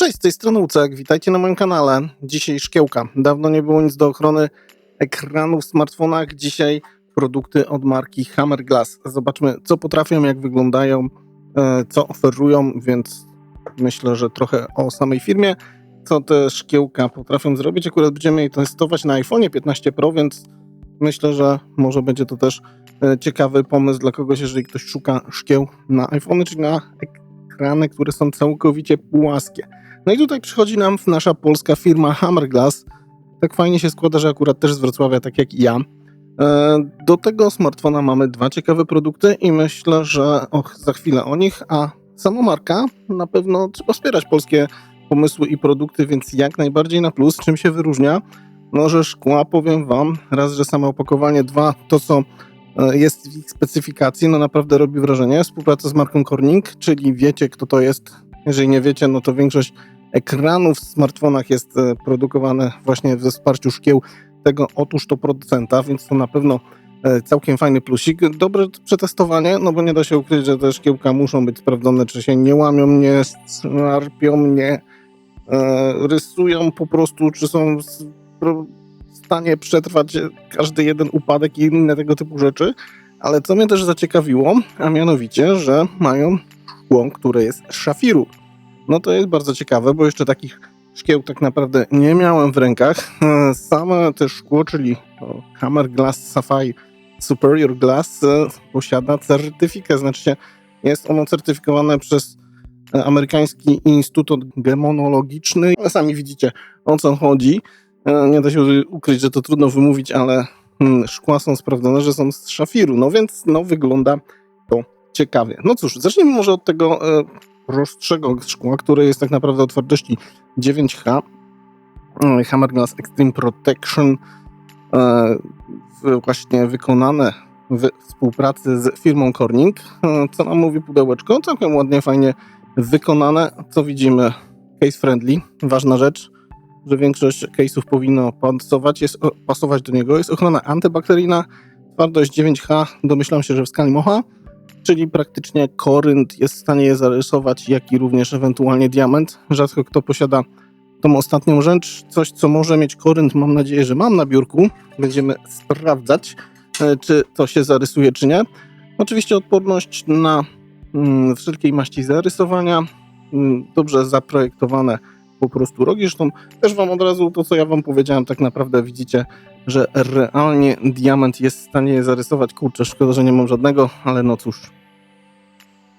Cześć, z tej strony Ucek, witajcie na moim kanale. Dzisiaj szkiełka. Dawno nie było nic do ochrony ekranów w smartfonach. Dzisiaj produkty od marki Hammer Glass. Zobaczmy, co potrafią, jak wyglądają, e, co oferują, więc myślę, że trochę o samej firmie, co te szkiełka potrafią zrobić. Akurat będziemy je testować na iPhone 15 Pro, więc myślę, że może będzie to też e, ciekawy pomysł dla kogoś, jeżeli ktoś szuka szkieł na iPhone, czyli na ekrany, które są całkowicie płaskie. No i tutaj przychodzi nam nasza polska firma Hammerglass. Tak fajnie się składa, że akurat też z Wrocławia, tak jak i ja. E, do tego smartfona mamy dwa ciekawe produkty i myślę, że och, za chwilę o nich, a sama marka na pewno trzeba wspierać polskie pomysły i produkty, więc jak najbardziej na plus. Czym się wyróżnia? No, że szkła, powiem Wam, raz, że samo opakowanie, dwa, to co e, jest w ich specyfikacji, no naprawdę robi wrażenie. Współpraca z marką Corning, czyli wiecie, kto to jest. Jeżeli nie wiecie, no to większość ekranów w smartfonach jest e, produkowane właśnie we wsparciu szkieł tego otóż to producenta, więc to na pewno e, całkiem fajny plusik. Dobre przetestowanie, no bo nie da się ukryć, że te szkiełka muszą być sprawdzone, czy się nie łamią, nie szarpią, nie e, rysują po prostu, czy są w stanie przetrwać każdy jeden upadek i inne tego typu rzeczy. Ale co mnie też zaciekawiło, a mianowicie, że mają szkło, które jest z szafiru. No to jest bardzo ciekawe, bo jeszcze takich szkieł tak naprawdę nie miałem w rękach. Same te szkło, czyli Hammer Glass Sapphire Superior Glass e, posiada certyfikat, znaczy jest ono certyfikowane przez e, amerykański Instytut Gemonologiczny. Sami widzicie o co chodzi. E, nie da się ukryć, że to trudno wymówić, ale hmm, szkła są sprawdzone, że są z szafiru, no więc no wygląda ciekawie. No cóż, zacznijmy może od tego prostszego szkła, które jest tak naprawdę o twardości 9H. Mm, Hammer Glass Extreme Protection e, właśnie wykonane w współpracy z firmą Corning. E, co nam mówi pudełeczko? Całkiem ładnie, fajnie wykonane. Co widzimy? Case friendly. Ważna rzecz, że większość case'ów powinno pasować, jest, pasować do niego. Jest ochrona antybakteryjna, twardość 9H, domyślam się, że w skali Mocha czyli praktycznie korynt jest w stanie je zarysować, jak i również ewentualnie diament. Rzadko kto posiada tą ostatnią rzecz, coś co może mieć korynt, mam nadzieję, że mam na biurku. Będziemy sprawdzać, e, czy to się zarysuje, czy nie. Oczywiście odporność na mm, wszelkiej maści zarysowania, mm, dobrze zaprojektowane po prostu rogi. Zresztą też Wam od razu to, co ja Wam powiedziałem, tak naprawdę widzicie, że realnie diament jest w stanie je zarysować. Kurczę, szkoda, że nie mam żadnego, ale no cóż,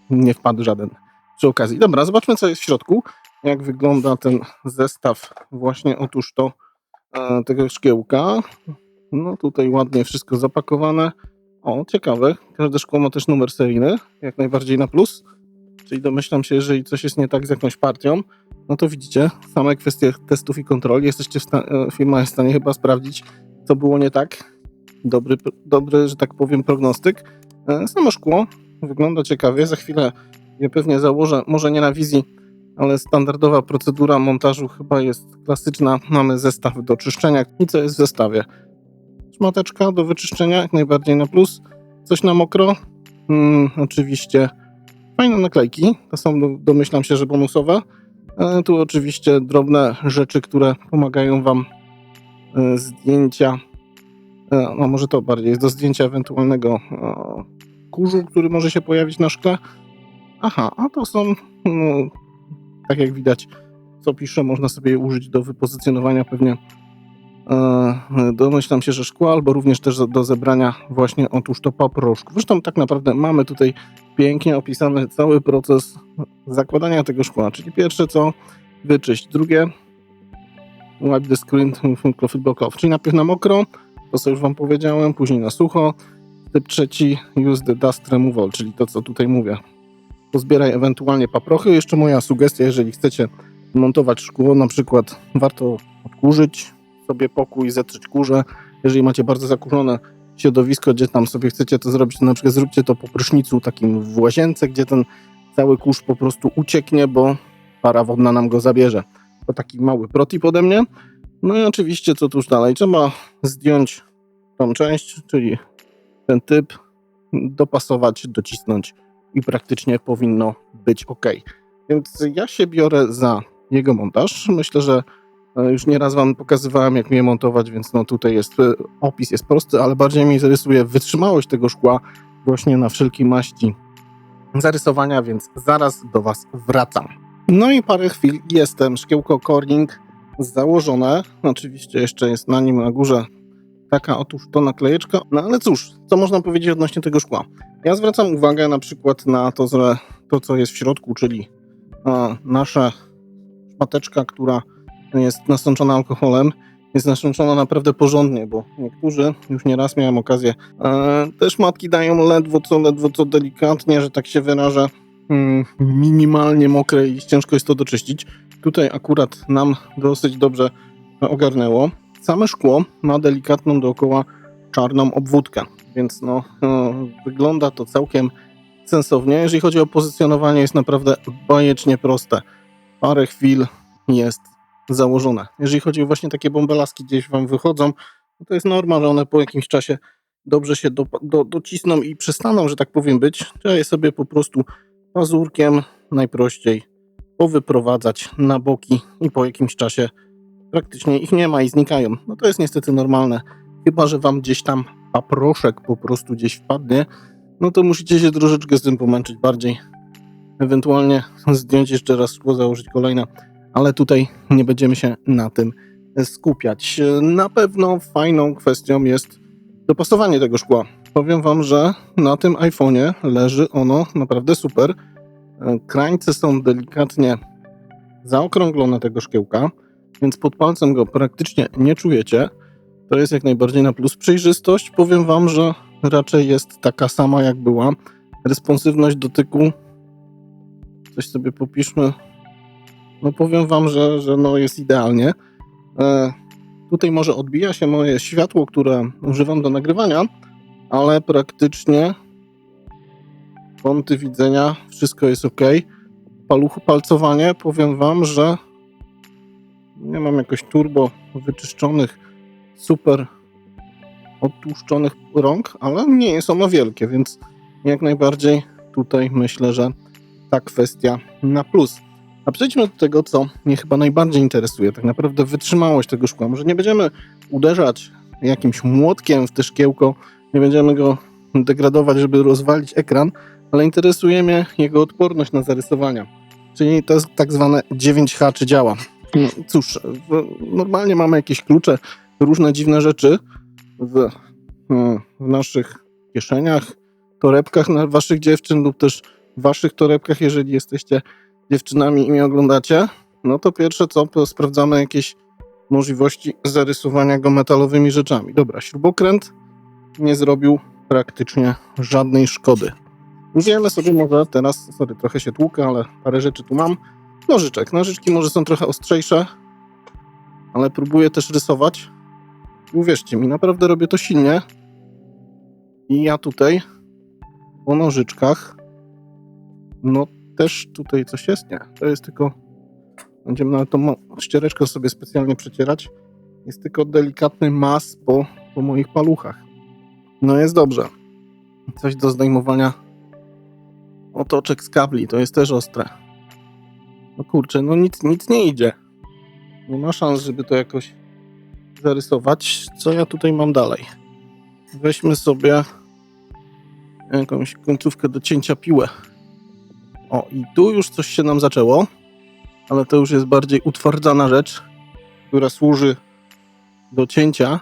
nie wpadł żaden przy okazji. Dobra, zobaczmy, co jest w środku. Jak wygląda ten zestaw właśnie otóż to e, tego szkiełka. No tutaj ładnie wszystko zapakowane. O, ciekawe. Każde szkło ma też numer seryjny, jak najbardziej na plus. Czyli domyślam się, jeżeli coś jest nie tak z jakąś partią, no to widzicie, same kwestie testów i kontroli. Jesteście e, firma jest w stanie chyba sprawdzić, co było nie tak. Dobry, dobry że tak powiem, prognostyk. E, samo szkło wygląda ciekawie. Za chwilę je pewnie założę, może nie na wizji, ale standardowa procedura montażu chyba jest klasyczna. Mamy zestaw do czyszczenia. I co jest w zestawie? Szmateczka do wyczyszczenia, jak najbardziej na plus. Coś na mokro. Hmm, oczywiście fajne naklejki. To są, domyślam się, że bonusowe. E, tu oczywiście drobne rzeczy, które pomagają Wam e, zdjęcia, e, no może to bardziej do zdjęcia ewentualnego kurzu, który może się pojawić na szkle. Aha, a to są, no, tak jak widać, co piszę, można sobie użyć do wypozycjonowania pewnie domyślam się, że szkła, albo również też do zebrania właśnie otóż to paproszku. Zresztą tak naprawdę mamy tutaj pięknie opisany cały proces zakładania tego szkła, czyli pierwsze co wyczyść, drugie wipe the screen profit block off, czyli najpierw na mokro, to co już wam powiedziałem, później na sucho, typ trzeci use the dust removal, czyli to co tutaj mówię. Pozbieraj ewentualnie paprochy. Jeszcze moja sugestia, jeżeli chcecie montować szkło, na przykład warto odkurzyć sobie pokój, zetrzeć kurze. Jeżeli macie bardzo zakurzone środowisko, gdzie tam sobie chcecie to zrobić, to na przykład zróbcie to po prysznicu takim w łazience, gdzie ten cały kurz po prostu ucieknie, bo para wodna nam go zabierze. To taki mały protip ode mnie. No i oczywiście co tuż dalej? Trzeba zdjąć tą część, czyli ten typ, dopasować, docisnąć i praktycznie powinno być ok. Więc ja się biorę za jego montaż. Myślę, że już nieraz Wam pokazywałem, jak mnie montować, więc no tutaj jest e, opis jest prosty, ale bardziej mnie interesuje wytrzymałość tego szkła właśnie na wszelkiej maści zarysowania, więc zaraz do Was wracam. No i parę chwil jestem. Szkiełko Corning założone. Oczywiście jeszcze jest na nim na górze taka otóż to naklejeczka. No ale cóż, co można powiedzieć odnośnie tego szkła? Ja zwracam uwagę na przykład na to, że to co jest w środku, czyli a, nasza szmateczka, która jest nasączona alkoholem, jest nasączona naprawdę porządnie, bo niektórzy, już nieraz miałem okazję, e, te szmatki dają ledwo co, ledwo co delikatnie, że tak się wyrażę, mm, minimalnie mokre i ciężko jest to doczyścić. Tutaj akurat nam dosyć dobrze ogarnęło. Same szkło ma delikatną dookoła czarną obwódkę, więc no, no, wygląda to całkiem sensownie. Jeżeli chodzi o pozycjonowanie, jest naprawdę bajecznie proste. Parę chwil jest założone. Jeżeli chodzi o właśnie takie bąbelaski gdzieś wam wychodzą, no to jest norma, że one po jakimś czasie dobrze się do, do, docisną i przestaną, że tak powiem, być. Trzeba je sobie po prostu pazurkiem najprościej powyprowadzać na boki i po jakimś czasie praktycznie ich nie ma i znikają. No to jest niestety normalne. Chyba, że wam gdzieś tam paproszek po prostu gdzieś wpadnie, no to musicie się troszeczkę z tym pomęczyć bardziej. Ewentualnie zdjąć jeszcze raz szkło, założyć kolejne, ale tutaj nie będziemy się na tym skupiać. Na pewno fajną kwestią jest dopasowanie tego szkła. Powiem wam, że na tym iPhone'ie leży ono naprawdę super. Krańce są delikatnie zaokrąglone tego szkiełka, więc pod palcem go praktycznie nie czujecie. To jest jak najbardziej na plus. Przejrzystość powiem wam, że raczej jest taka sama jak była. Responsywność dotyku, coś sobie popiszmy. No powiem wam, że, że no jest idealnie. E, tutaj może odbija się moje światło, które używam do nagrywania, ale praktycznie kąty widzenia, wszystko jest ok. Paluch, palcowanie, powiem wam, że nie mam jakoś turbo wyczyszczonych, super odtłuszczonych rąk, ale nie jest ono wielkie, więc jak najbardziej tutaj myślę, że ta kwestia na plus. A przejdźmy do tego, co mnie chyba najbardziej interesuje, tak naprawdę wytrzymałość tego szkła. Może nie będziemy uderzać jakimś młotkiem w te szkiełko, nie będziemy go degradować, żeby rozwalić ekran, ale interesuje mnie jego odporność na zarysowania. Czyli to jest tak zwane 9H, czy działa. No, cóż, normalnie mamy jakieś klucze, różne dziwne rzeczy w, w naszych kieszeniach, torebkach na waszych dziewczyn lub też waszych torebkach, jeżeli jesteście dziewczynami i mnie oglądacie. No to pierwsze co, sprawdzamy jakieś możliwości zarysowania go metalowymi rzeczami. Dobra, śrubokręt nie zrobił praktycznie żadnej szkody. Wiemy sobie może teraz, sorry, trochę się tłukę, ale parę rzeczy tu mam. Nożyczek. Nożyczki może są trochę ostrzejsze, ale próbuję też rysować. Uwierzcie mi, naprawdę robię to silnie. I ja tutaj po nożyczkach, no też tutaj coś jest, nie? To jest tylko, będziemy nawet tą ściereczkę sobie specjalnie przecierać. Jest tylko delikatny mas po, po moich paluchach. No jest dobrze. Coś do zdejmowania otoczek z kabli, to jest też ostre. No kurczę, no nic, nic nie idzie. Nie ma szans, żeby to jakoś zarysować. Co ja tutaj mam dalej? Weźmy sobie jakąś końcówkę do cięcia piłę. O, i tu już coś się nam zaczęło, ale to już jest bardziej utwardzana rzecz, która służy do cięcia.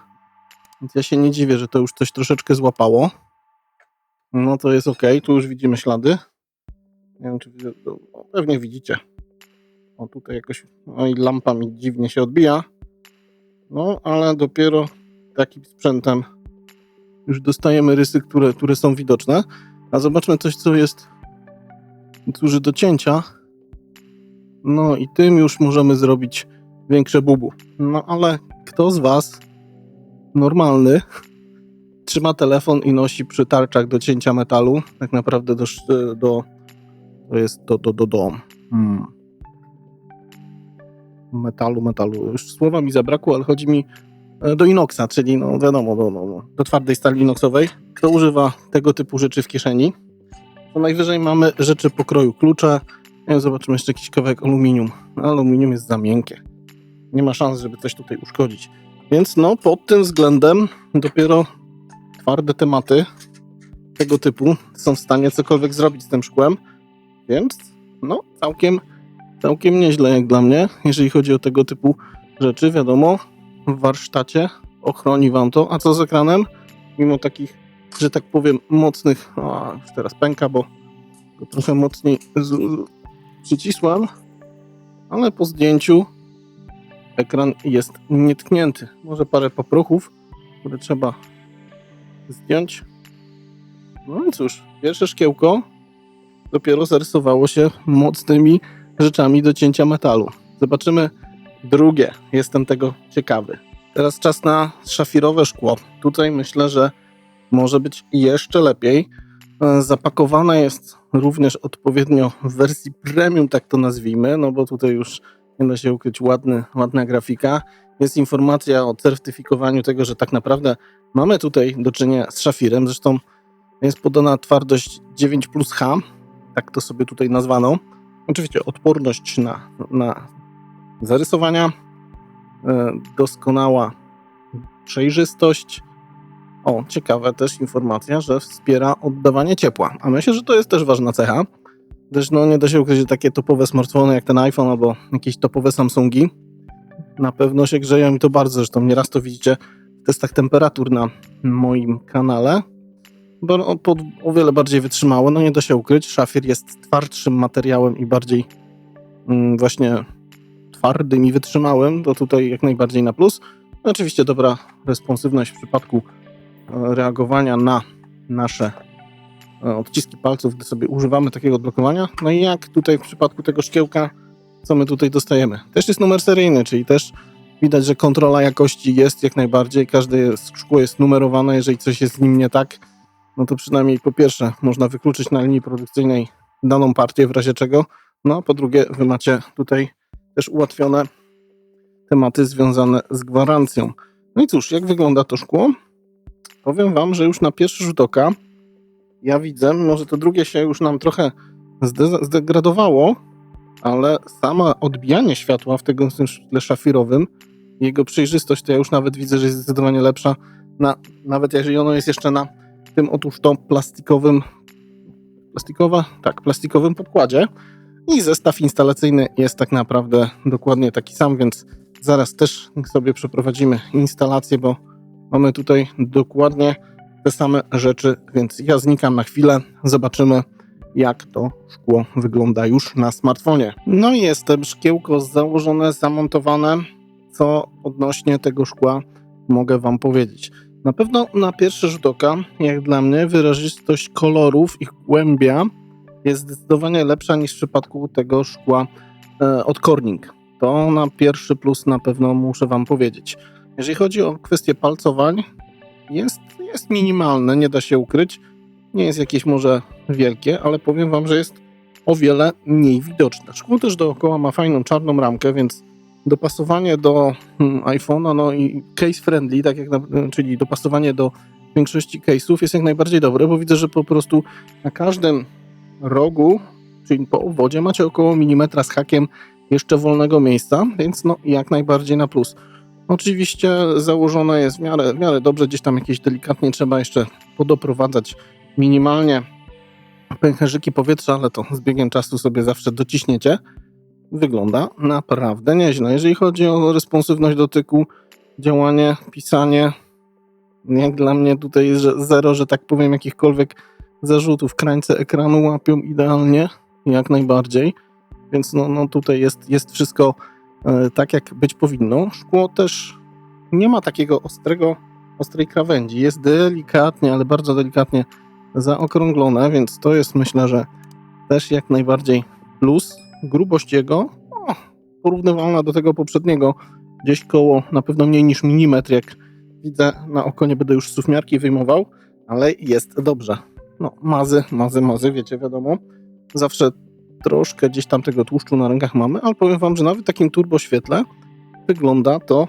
Więc ja się nie dziwię, że to już coś troszeczkę złapało. No to jest ok, tu już widzimy ślady. Nie wiem, czy o, pewnie widzicie. O, tutaj jakoś, no i lampa mi dziwnie się odbija. No, ale dopiero takim sprzętem już dostajemy rysy, które, które są widoczne. A zobaczmy coś, co jest służy do cięcia. No i tym już możemy zrobić większe bubu. No ale kto z Was normalny trzyma telefon i nosi przy tarczach do cięcia metalu, tak naprawdę do, do to jest do, do, do, do hmm. metalu, metalu. Już słowa mi zabrakło, ale chodzi mi e, do inoxa, czyli no wiadomo, do, do, do twardej stali inoxowej. Kto używa tego typu rzeczy w kieszeni, to najwyżej mamy rzeczy pokroju klucze, Nie, zobaczymy jeszcze jakiś kawałek aluminium. Aluminium jest za miękkie. Nie ma szans, żeby coś tutaj uszkodzić. Więc no, pod tym względem dopiero twarde tematy tego typu są w stanie cokolwiek zrobić z tym szkłem. Więc no, całkiem, całkiem nieźle jak dla mnie, jeżeli chodzi o tego typu rzeczy. Wiadomo, w warsztacie ochroni wam to. A co z ekranem? Mimo takich, że tak powiem, mocnych, a już teraz pęka, bo go trochę mocniej przycisłem, ale po zdjęciu ekran jest nietknięty. Może parę popruchów, które trzeba zdjąć. No i cóż, pierwsze szkiełko dopiero zarysowało się mocnymi rzeczami do cięcia metalu. Zobaczymy drugie. Jestem tego ciekawy. Teraz czas na szafirowe szkło. Tutaj myślę, że może być jeszcze lepiej. E, Zapakowane jest również odpowiednio w wersji premium, tak to nazwijmy, no bo tutaj już nie da się ukryć ładny, ładna grafika. Jest informacja o certyfikowaniu tego, że tak naprawdę mamy tutaj do czynienia z szafirem. Zresztą jest podana twardość 9 plus H, tak to sobie tutaj nazwano. Oczywiście odporność na, na zarysowania, e, doskonała przejrzystość. O, ciekawa też informacja, że wspiera oddawanie ciepła. A myślę, że to jest też ważna cecha. Też no, nie da się ukryć, że takie topowe smartfony jak ten iPhone albo jakieś topowe Samsungi na pewno się grzeją i to bardzo. Zresztą nieraz to widzicie w testach temperatur na moim kanale. Bo pod, o wiele bardziej wytrzymało. No nie da się ukryć. Szafir jest twardszym materiałem i bardziej mm, właśnie twardym i wytrzymałym. To tutaj jak najbardziej na plus. Oczywiście dobra responsywność w przypadku reagowania na nasze e, odciski palców, gdy sobie używamy takiego odblokowania. No i jak tutaj w przypadku tego szkiełka, co my tutaj dostajemy? Też jest numer seryjny, czyli też widać, że kontrola jakości jest jak najbardziej. Każde szkło jest numerowane, jeżeli coś jest z nim nie tak, no to przynajmniej po pierwsze można wykluczyć na linii produkcyjnej daną partię w razie czego, no a po drugie wy macie tutaj też ułatwione tematy związane z gwarancją. No i cóż, jak wygląda to szkło? Powiem wam, że już na pierwszy rzut oka ja widzę, mimo że to drugie się już nam trochę zde- zdegradowało, ale sama odbijanie światła w tego tym szkle szafirowym, jego przejrzystość, to ja już nawet widzę, że jest zdecydowanie lepsza, na, nawet jeżeli ono jest jeszcze na tym otóż to plastikowym, plastikowa? Tak, plastikowym podkładzie. I zestaw instalacyjny jest tak naprawdę dokładnie taki sam, więc zaraz też sobie przeprowadzimy instalację, bo mamy tutaj dokładnie te same rzeczy, więc ja znikam na chwilę, zobaczymy jak to szkło wygląda już na smartfonie. No i jestem, szkiełko założone, zamontowane, co odnośnie tego szkła mogę Wam powiedzieć. Na pewno na pierwszy rzut oka, jak dla mnie, wyrazistość kolorów, ich głębia jest zdecydowanie lepsza niż w przypadku tego szkła e, od Corning. To na pierwszy plus na pewno muszę Wam powiedzieć. Jeżeli chodzi o kwestię palcowań, jest, jest minimalne, nie da się ukryć. Nie jest jakieś może wielkie, ale powiem Wam, że jest o wiele mniej widoczne. Szkło też dookoła ma fajną czarną ramkę, więc dopasowanie do hmm, iPhone'a, no i case friendly, tak jak na, czyli dopasowanie do większości case'ów jest jak najbardziej dobre, bo widzę, że po prostu na każdym rogu, czyli po obwodzie macie około milimetra z hakiem jeszcze wolnego miejsca, więc no jak najbardziej na plus. Oczywiście założone jest w miarę, w miarę dobrze, gdzieś tam jakieś delikatnie trzeba jeszcze podoprowadzać minimalnie pęcherzyki powietrza, ale to z biegiem czasu sobie zawsze dociśniecie wygląda naprawdę nieźle. Jeżeli chodzi o responsywność dotyku, działanie, pisanie, jak dla mnie tutaj jest zero, że tak powiem, jakichkolwiek zarzutów. Krańce ekranu łapią idealnie, jak najbardziej. Więc no, no tutaj jest, jest wszystko tak, jak być powinno. Szkło też nie ma takiego ostrego, ostrej krawędzi. Jest delikatnie, ale bardzo delikatnie zaokrąglone, więc to jest myślę, że też jak najbardziej plus grubość jego o, porównywalna do tego poprzedniego, gdzieś koło na pewno mniej niż milimetr, jak widzę na oko, nie będę już sufmiarki wyjmował, ale jest dobrze. No, mazy, mazy, mazy, wiecie, wiadomo, zawsze troszkę gdzieś tam tego tłuszczu na rękach mamy, ale powiem wam, że nawet w takim turboświetle wygląda to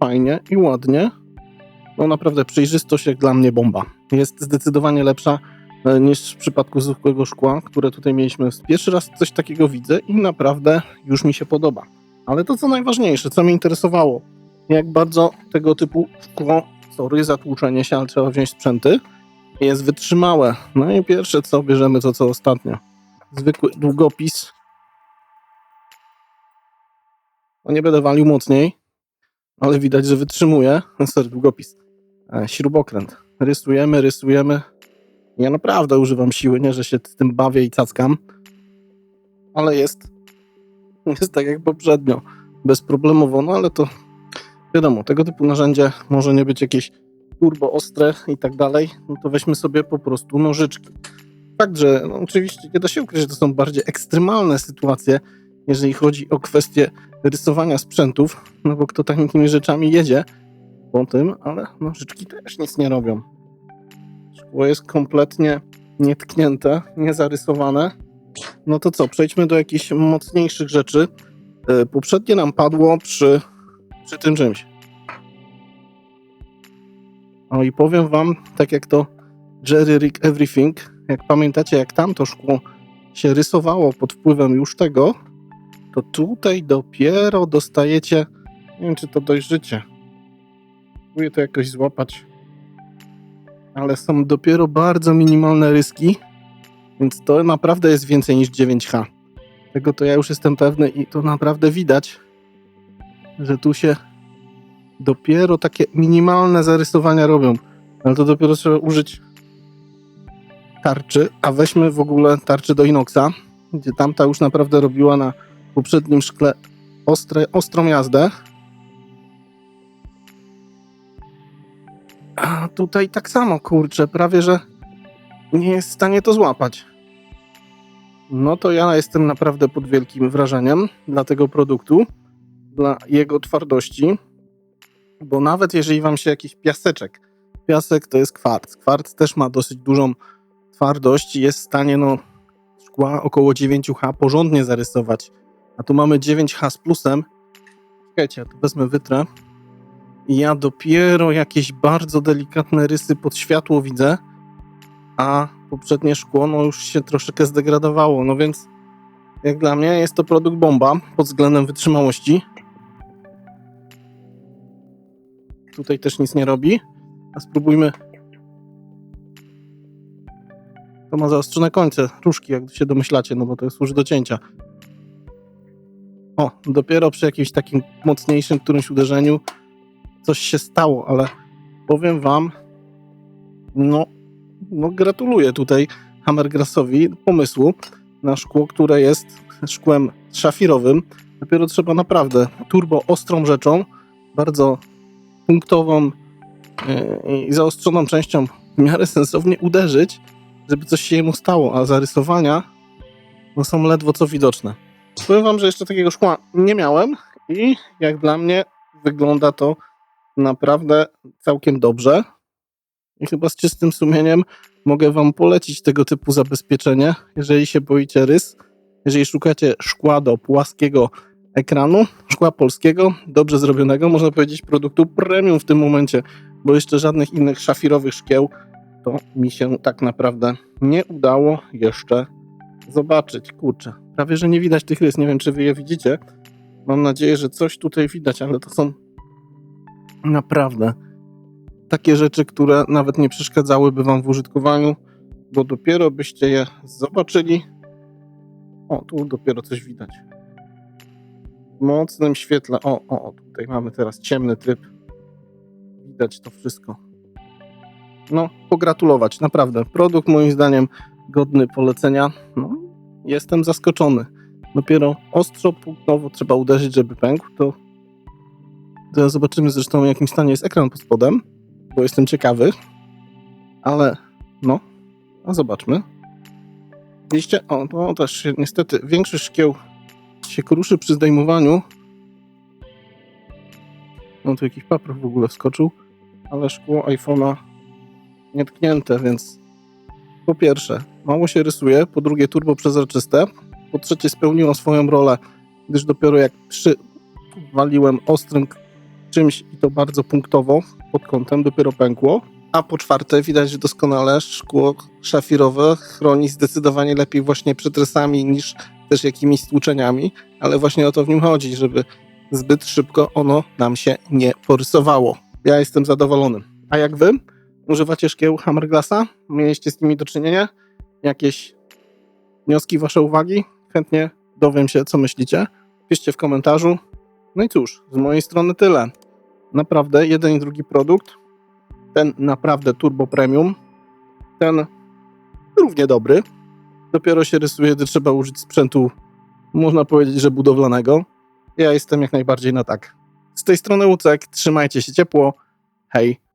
fajnie i ładnie. No naprawdę przejrzystość jak dla mnie bomba. Jest zdecydowanie lepsza e, niż w przypadku zwykłego szkła, które tutaj mieliśmy. Pierwszy raz coś takiego widzę i naprawdę już mi się podoba. Ale to co najważniejsze, co mnie interesowało, jak bardzo tego typu szkło, sorry za tłuczenie się, ale trzeba wziąć sprzęty, jest wytrzymałe. No i pierwsze co, bierzemy to co ostatnio. Zwykły długopis. No nie będę walił mocniej, ale widać, że wytrzymuje. Sorry, długopis. E, śrubokręt. Rysujemy, rysujemy. Ja naprawdę używam siły, nie, że się z tym bawię i cackam. Ale jest, jest tak jak poprzednio. Bezproblemowo, no ale to wiadomo, tego typu narzędzie może nie być jakieś turbo ostre i tak dalej, no to weźmy sobie po prostu nożyczki. Fakt, że no oczywiście nie da się ukryć, że to są bardziej ekstremalne sytuacje, jeżeli chodzi o kwestię rysowania sprzętów, no bo kto takimi rzeczami jedzie po tym, ale nożyczki też nic nie robią. Szkło jest kompletnie nietknięte, niezarysowane. No to co, przejdźmy do jakichś mocniejszych rzeczy. Yy, Poprzednie nam padło przy, przy tym czymś. O i powiem wam, tak jak to Jerry Rick Everything, jak pamiętacie, jak tamto szkło się rysowało pod wpływem już tego, to tutaj dopiero dostajecie, nie wiem czy to dojrzycie, próbuję to jakoś złapać, ale są dopiero bardzo minimalne ryski, więc to naprawdę jest więcej niż 9H. Tego to ja już jestem pewny i to naprawdę widać, że tu się dopiero takie minimalne zarysowania robią, ale to dopiero trzeba użyć tarczy, a weźmy w ogóle tarczy do inoxa, gdzie tamta już naprawdę robiła na poprzednim szkle ostre, ostrą jazdę. A tutaj tak samo, kurczę, prawie że nie jest w stanie to złapać. No to ja jestem naprawdę pod wielkim wrażeniem dla tego produktu, dla jego twardości, bo nawet jeżeli wam się jakiś piaseczek, piasek to jest kwarc, kwarc też ma dosyć dużą twardość jest w stanie no szkła około 9H porządnie zarysować, a tu mamy 9H z plusem. Czekajcie, ja tu wezmę wytrę i ja dopiero jakieś bardzo delikatne rysy pod światło widzę, a poprzednie szkło no już się troszeczkę zdegradowało, no więc jak dla mnie jest to produkt bomba pod względem wytrzymałości. Tutaj też nic nie robi. A spróbujmy. To ma zaostrzone końce, różki, jak się domyślacie, no bo to służy do cięcia. O, dopiero przy jakimś takim mocniejszym którymś uderzeniu coś się stało, ale powiem wam, no, no gratuluję tutaj Hammergrassowi pomysłu na szkło, które jest szkłem szafirowym. Dopiero trzeba naprawdę turbo ostrą rzeczą, bardzo punktową yy, i zaostrzoną częścią w miarę sensownie uderzyć, żeby coś się jemu stało, a zarysowania no, są ledwo co widoczne. Powiem wam, że jeszcze takiego szkła nie miałem i jak dla mnie wygląda to naprawdę całkiem dobrze. I chyba z czystym sumieniem mogę wam polecić tego typu zabezpieczenie, jeżeli się boicie rys, jeżeli szukacie szkła do płaskiego ekranu, szkła polskiego, dobrze zrobionego, można powiedzieć produktu premium w tym momencie, bo jeszcze żadnych innych szafirowych szkieł to mi się tak naprawdę nie udało jeszcze zobaczyć. Kurczę, prawie że nie widać tych rys, nie wiem czy wy je widzicie. Mam nadzieję, że coś tutaj widać, ale to są naprawdę takie rzeczy, które nawet nie przeszkadzałyby wam w użytkowaniu, bo dopiero byście je zobaczyli. O, tu dopiero coś widać. W mocnym świetle. O, o, tutaj mamy teraz ciemny tryb. Widać to wszystko. No, pogratulować, naprawdę. Produkt moim zdaniem godny polecenia. No, jestem zaskoczony. Dopiero ostro, punktowo trzeba uderzyć, żeby pękł. To, to zobaczymy zresztą, w jakim stanie jest ekran pod spodem, bo jestem ciekawy. Ale, no, a zobaczmy. Widzicie? O, to też się, niestety większość szkieł się kruszy przy zdejmowaniu. No tu jakiś papier w ogóle wskoczył, ale szkło iPhone'a nietknięte, więc po pierwsze mało się rysuje, po drugie turbo przezroczyste, po trzecie spełniło swoją rolę, gdyż dopiero jak przywaliłem ostrym czymś i to bardzo punktowo pod kątem dopiero pękło. A po czwarte, widać doskonale, szkło szafirowe chroni zdecydowanie lepiej właśnie przed rysami niż też jakimiś stłuczeniami, ale właśnie o to w nim chodzi, żeby zbyt szybko ono nam się nie porysowało. Ja jestem zadowolony. A jak wy? Używacie szkieł Hammerglassa? Mieliście z nimi do czynienia? Jakieś wnioski, wasze uwagi? Chętnie dowiem się, co myślicie. Piszcie w komentarzu. No i cóż, z mojej strony tyle. Naprawdę, jeden i drugi produkt. Ten naprawdę turbo premium. Ten równie dobry. Dopiero się rysuje, gdy trzeba użyć sprzętu, można powiedzieć, że budowlanego. Ja jestem jak najbardziej na tak. Z tej strony Łucek, trzymajcie się ciepło. Hej!